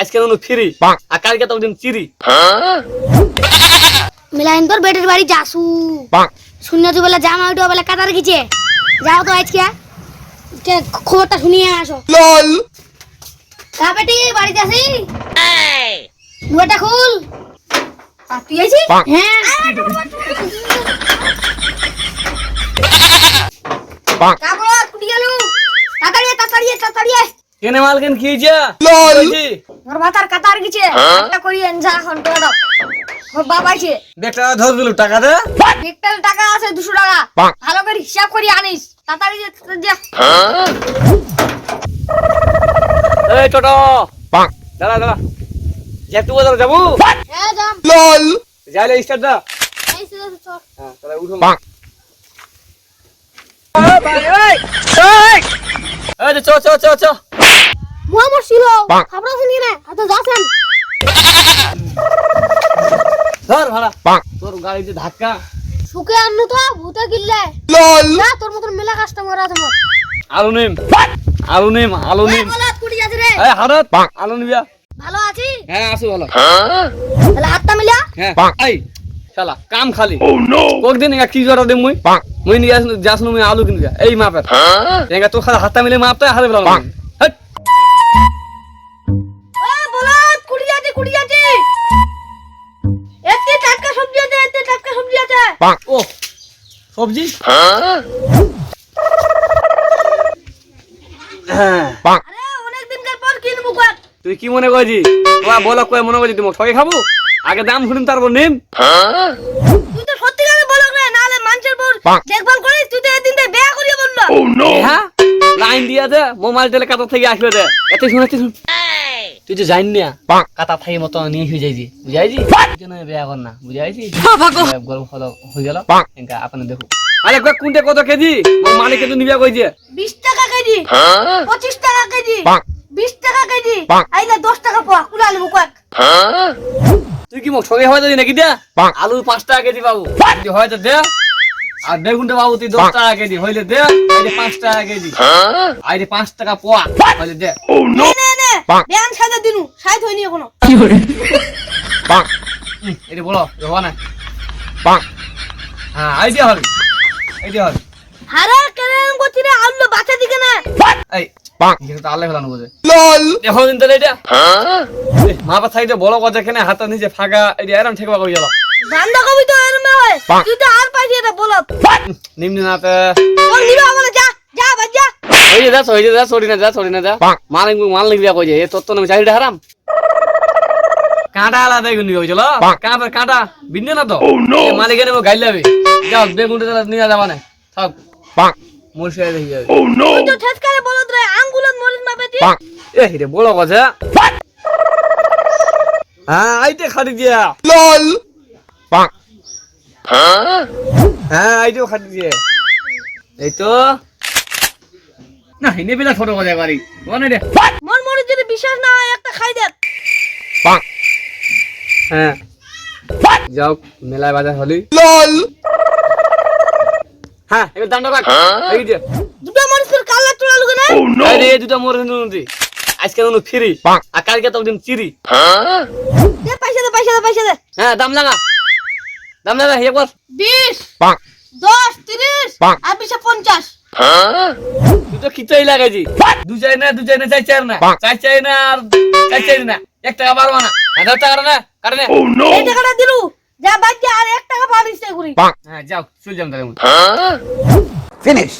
আজকে নুনু ফ্রি আর কালকে তো একদিন চিরি মিলাইন তোর বেটের বাড়ি যাসু। শূন্য তুই বলে জামা উঠে বলে কাতার গেছে। যাও তো আজকে। কে খবরটা শুনিয়ে আসো। LOL তা বেটি বাড়িতে আসি দুয়াটা খুল। আর তুই হ্যাঁ। কাপড় কুটি গেল। তাড়াতাড়ি তাড়াতাড়ি তাড়াতাড়ি। কেনে মালকেন কি হয়েছে? LOL হয়েছে? মোর মাথার কাতার গেছে একটা করি এনজা এখন করে মোর বাপ আছে বেটা ধর দিল টাকা দে একটা টাকা আছে দুশো টাকা বাহ। ভালো করে হিসাব করে আনিস তাড়াতাড়ি যা, যা এই টোটো দাঁড়া দাঁড়া একটু বাজার যাব হ্যাঁ যাম LOL যাইলে স্টার্ট দা এই সুদা চল হ্যাঁ তাহলে উঠো বাহ। এই যে চ চ চ চ ছিল বাহ। শুনি না হাতে যাছেন ধর ভাড়া। তোর গাড়িতে ধাক্কা। সুখে আনু তো ভূতে গিললে। না তোর মতন মেলা কাস্টমার আছে মোর আলু নিম আলু নিম আলু নিম এই হারত। আলু নিবিয়া ভালো আছি? হ্যাঁ ভালো। তাহলে হাতটা মিলা। হ্যাঁ। এই শালা কাম খালি। Oh no! কোকদিন একা কি জরা দে মুই। মুই নিয়ে যাস যাস মুই আলু কিনবি এই মাপের। একা তো খালি হাতটা মিলে মাপটা হাতে বেলা সবজি হ্যাঁ। বাহ। আরে অনেক দিনকার পর কিনবো কয়েক তুই কি মনে করছি তোমার বলো কয়ে মনে করছি তুমি ঠকে খাব? আগে দাম শুনিম তারপর নিম তুই তো সত্যিকারে বলো রে নাহলে মানুষের পর দেখভাল করিস তুই তো এদিন থেকে বেয়া করিয়ে বলল Oh হ্যাঁ? লাইন দিয়া দে মোবাইল টেলে কাতা থেকে আসবে দে। এতে শুনে শুন। তুই তো জানি না বাহ। কাতা থাকি মতো নিয়ে হয়ে যাইছি বুঝাইছি? কেন বেয়া কর না। বুঝাইছি? গল্প হলো হয়ে গেল। এনকা আপনি দেখো। আরে কোনটা কত কেজি? মালিক কিন্তু নিবিয়া কইছে বিশ টাকা কেজি। পঁচিশ টাকা কেজি। বাহ। বিশ টাকা কেজি। আইলে দশ টাকা পোয়া কুলা নেব কয়েক। তুই কি মোক সঙ্গে হয় যাবি নাকি দে। আলু পাঁচ টাকা কেজি পাবো। যদি হয়তো দে। আর বেগুনটা পাবো তুই দশ। টাকা কেজি। হইলে দে আইলে পাঁচ টাকা কেজি। আইলে পাঁচ টাকা পোয়া হইলে দে। Oh। ব্যায়াম সাজা সাইড হয়নি এখনও বাহ। এটা বলো হওয়া না হ্যাঁ আইডিয়া হবে। আইডিয়া হবে। হারে কেন করছি রে আল্লো বাচ্চা দিকে না। এই বাহ। এখানে তো আল্লাহ ফেলানো বোঝে। LOL দেখো দিন তাহলে এটা মা বাবা থাকতে বড় কথা এখানে হাতের নিচে ফাঁকা এটা এরম ঠেকবা কই গেল? বান্দা কবি তো এরম হয়। তুই তো আর পাইছি এটা বল নিম্নি নাতে হয়ে যা হয়ে যা ছড়ি না যা ছড়ি না যা। মাল মাল লিখবিয়া কই যে এ তোর তো নামে চাহিদা হারাম। কাঁটা আলাদা এগুলো নিয়ে চলো কাঁটা কাঁটা বিন্দু না তো? Oh no! মালিকের নেব গাইল যাবে। যাও বেগুনটা তাহলে নিয়ে যাবা না। থাক। মুর্শিদা দেখি যাবে। Oh তুই তো ঠেসকারে বলত রে আঙ্গুলত মরিস মাপে দি বাহ এ রে বড় কথা। হ্যাঁ আইতে খাটি দিয়া। বাহ হ্যাঁ আইতেও খাটি দিয়ে। এই তো। না হিনে পেলা ছোট কথা বাড়ি মনে রে। মন মরিস যদি বিশ্বাস না হয় একটা খাই দেখ হ্যাঁ। যাও মেলায় বাজার হলি। LOL হ্যাঁ এবার দান্ড রাখ এই যে। দুটো মানুষের কাল্লা চড়া লুকে না Oh no! এই দুটো মোর নদী আজকে নুনু ফ্রি। আর কালকে তো একদিন চিরি। দে পয়সা দে পয়সা দে পয়সা দে। হ্যাঁ দাম লাগা। দাম লাগা হে কর বিশ বাহ দশ তিরিশ বাহ। আর বিশে পঞ্চাশ। তুই তো খিচাই লাগাইছি দু চাই না দু চাই না। চাই চাই না। চাই চাই না আর চাই চাই না। এক টাকা পারব না। হাজার টাকা না না। Oh no! এই টাকাটা দিলু। যা বাদ আর এক টাকা পারিস না বাহ হ্যাঁ যাও চল যাম তাহলে। Finish.